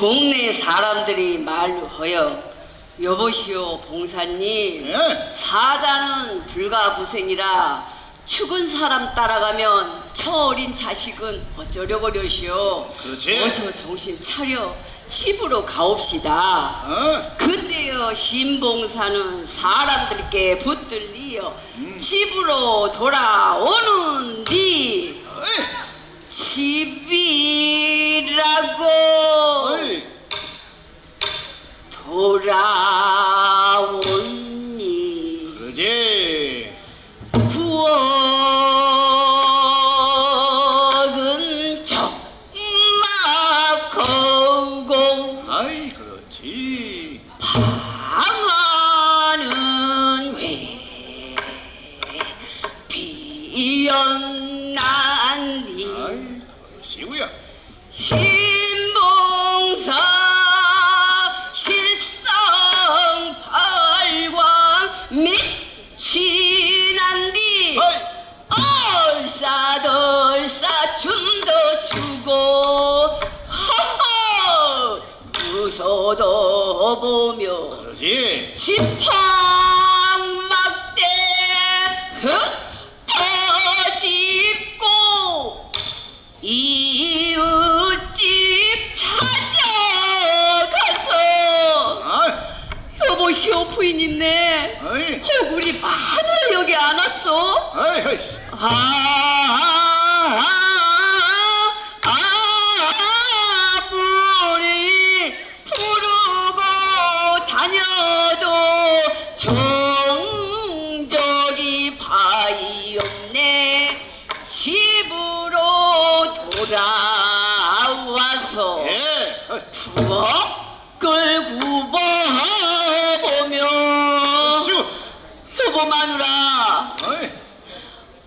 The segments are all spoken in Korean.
동네 사람들이 말로 허여 여보시오 봉사님 예? 사자는 불가부생이라 죽은 사람 따라가면 처 어린 자식은 어쩌려버려시오 그렇지. 어서 정신 차려 집으로 가옵시다 어? 근데요 신봉사는 사람들께 붙들리어 음. 집으로 돌아오는 뒤 어이, 집이라고 아 웃어도 보며 그러지. 지팡막대 흩어집고 이웃집 찾아가서 여보시오 부인님네 아이, 얼굴이 마누라 여기 안 왔어? 아, 아, 부엌을 시구. 여보 마누라?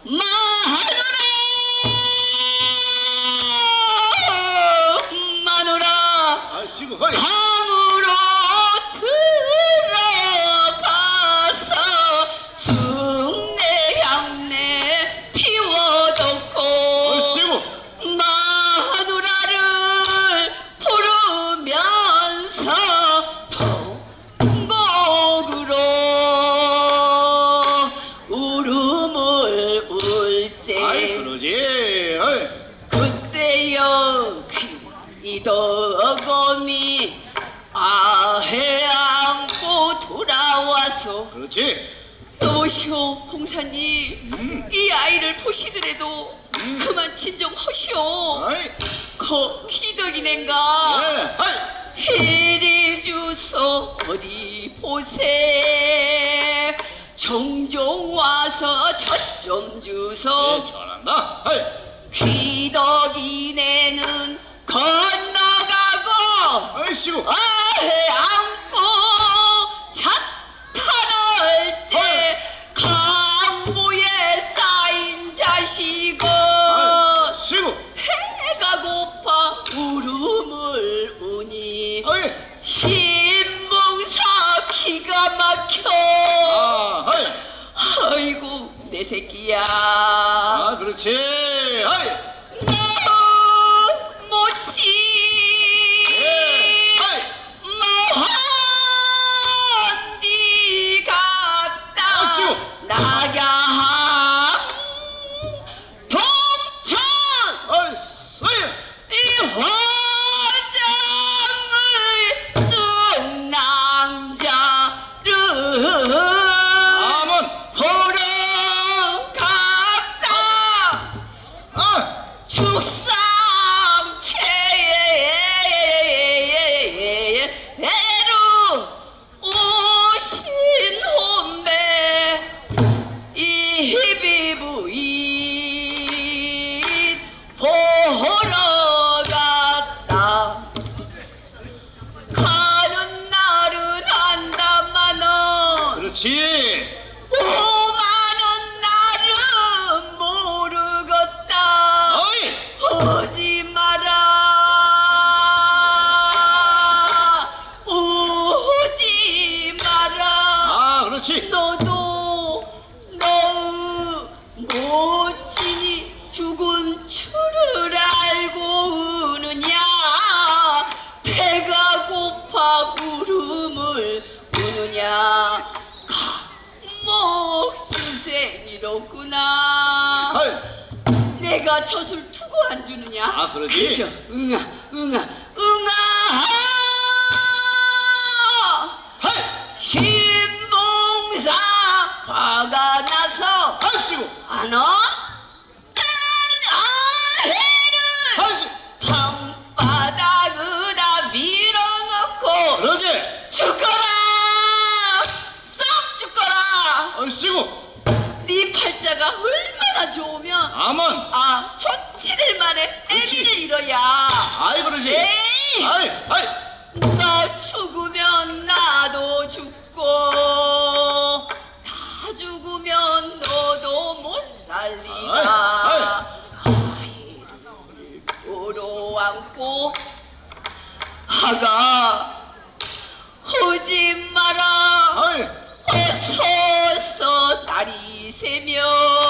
마누라! 마누라! 아이, 시구. 아이, 그러지. 아이, 그때여 귀덕검이 아해 안고 돌아와서 그렇지. 여보시오 홍사님 이 아이를 보시더라도 그만 진정하시오. 아이, 거 기덕이넨가? 예, 아이. 종종 와서 젖 좀 주소 예, 잘한다. 아이, 귀덕이네는 건너가고 아이, 시구. 아해 안고 자탄할제 강보에 쌓인 자식은 아이, 시구. 내 새끼야. 아, 그렇지. 아이, 그렇지. 너도 너의 모친이 죽은 줄을 알고 우느냐 배가 고파 울음을 우느냐 가뭐 희생이로구나 내가 젖을 두고 안 주느냐 아, 그러지? 그죠? 응아 응아 해를 방바닥에다 밀어넣고 그러지! 죽거라! 썩 죽거라! 하이시고 네 팔자가 얼마나 좋으면 아먼 아 조치될 만에. 애비를 잃어야. 아이 그러지 에이! 너 죽으면 나도 죽고 세명